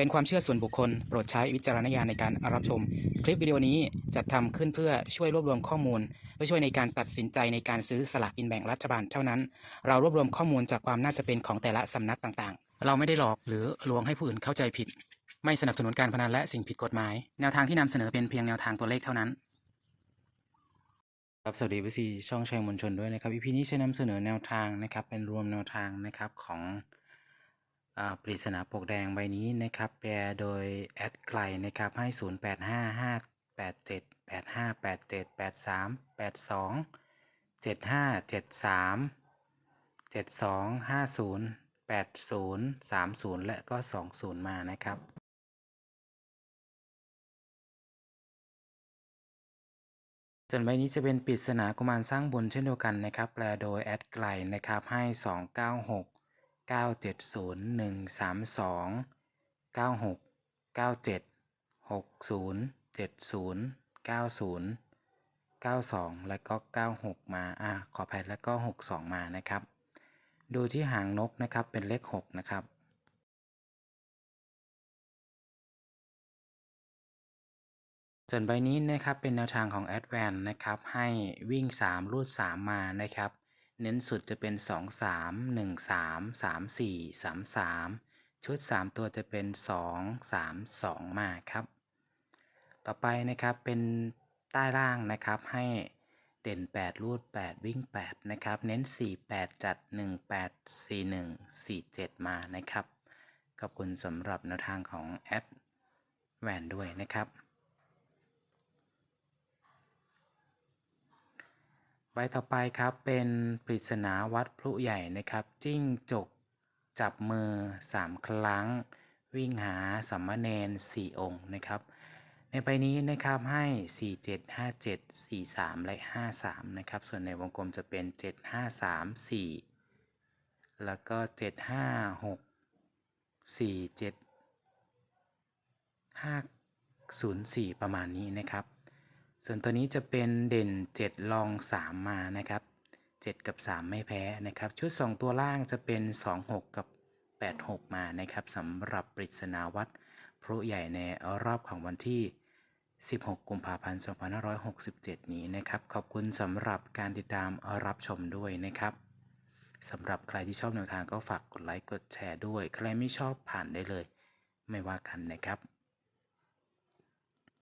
เป็นความเชื่อส่วนบุคคล โปรดใช้วิจารณญาณในการรับชม คลิปวิดีโอนี้จัดทำขึ้นเพื่อช่วยรวบรวมข้อมูลเพื่อช่วยในการตัดสินใจในการซื้อสลากกินแบ่งรัฐบาลเท่านั้น เรารวบรวมข้อมูลจากความน่าจะเป็นของแต่ละสำนักต่างๆ เราไม่ได้หลอกหรือลวงให้ผู้อื่นเข้าใจผิด ไม่สนับสนุนการพนันและสิ่งผิดกฎหมาย แนวทางที่นำเสนอเป็นเพียงแนวทางตัวเลขเท่านั้นครับสวัสดีวิซีช่องชัยมวลชนด้วยนะครับอีพีนี้จะนำเสนอแนวทางนะครับเป็นรวมแนวทางนะครับของ ปริศนาปกแดงใบนี้นะครับ แปลโดยแอดไกลนะครับให้ 0 8 5 5 8 7 8 5 8 7 8 3 8 2 7 5 7 3 7 2 5 0 8 0 3 0 และก็ 2 0 มานะครับส่วนใบนี้จะเป็นปริศนากุมารสร้างบุญเช่นเดียวกันนะครับ แปลโดยแอดไกลนะครับให้ 296 2 9 6 9 7 0 1 3 2 9 6 9 7 6 0 7 0 9 0 92แล้วก็96มาอ่าขออภัยแล้วก็62มานะครับ ดูที่หางนกนะครับเป็นเลข6นะครับส่วนใบนี้นะครับเป็นแนวทางของ a d v a n นะครับให้วิ่ง 3 รูด 3 มานะครับ เน้นสุดจะเป็น 2 3 1 3 3 4 3 3 ชุด 3 ตัวจะเป็น 2 3 2 มาครับ ต่อไปนะครับเป็นใต้ล่างนะครับให้เด่น 8 รูด 8 วิ่ง 8 นะครับ เน้น 4 8 จัด 1 8 4 1 4 7 มานะครับ ขอบคุณสำหรับแนวทางของ a d v a n ด้วยนะครับ ใบต่อไปครับเป็นปริศนาวัดพลุใหญ่นะครับ จิ้งจกจับมือ 3 ครั้ง วิ่งหาสัมมเนน4องค์นะครับ ในใบนี้นะครับให้ 4 7 5 7 4 3 และ 5 3 นะครับ ส่วนในวงกลมจะเป็น 7 5 3 4 แล้วก็ 7 5 6 4 7 5 0 4 ประมาณนี้นะครับ ส่วนตัวนี้จะเป็นเด่น 7 ลอง 3 มานะครับ 7 กับ 3 ไม่แพ้นะครับ ชุด 2 ตัวล่างจะเป็น 2 6 กับ 8 6 มานะครับสำหรับปริศนาวัดพรุใหญ่ในรอบของวันที่ 16 กุมภาพันธ์ 2567 นี้นะครับ ขอบคุณสำหรับการติดตามรับชมด้วยนะครับสำหรับใครที่ชอบแนวทางก็ฝากกดไลค์กดแชร์ด้วย ใครไม่ชอบผ่านได้เลย ไม่ว่ากันนะครับ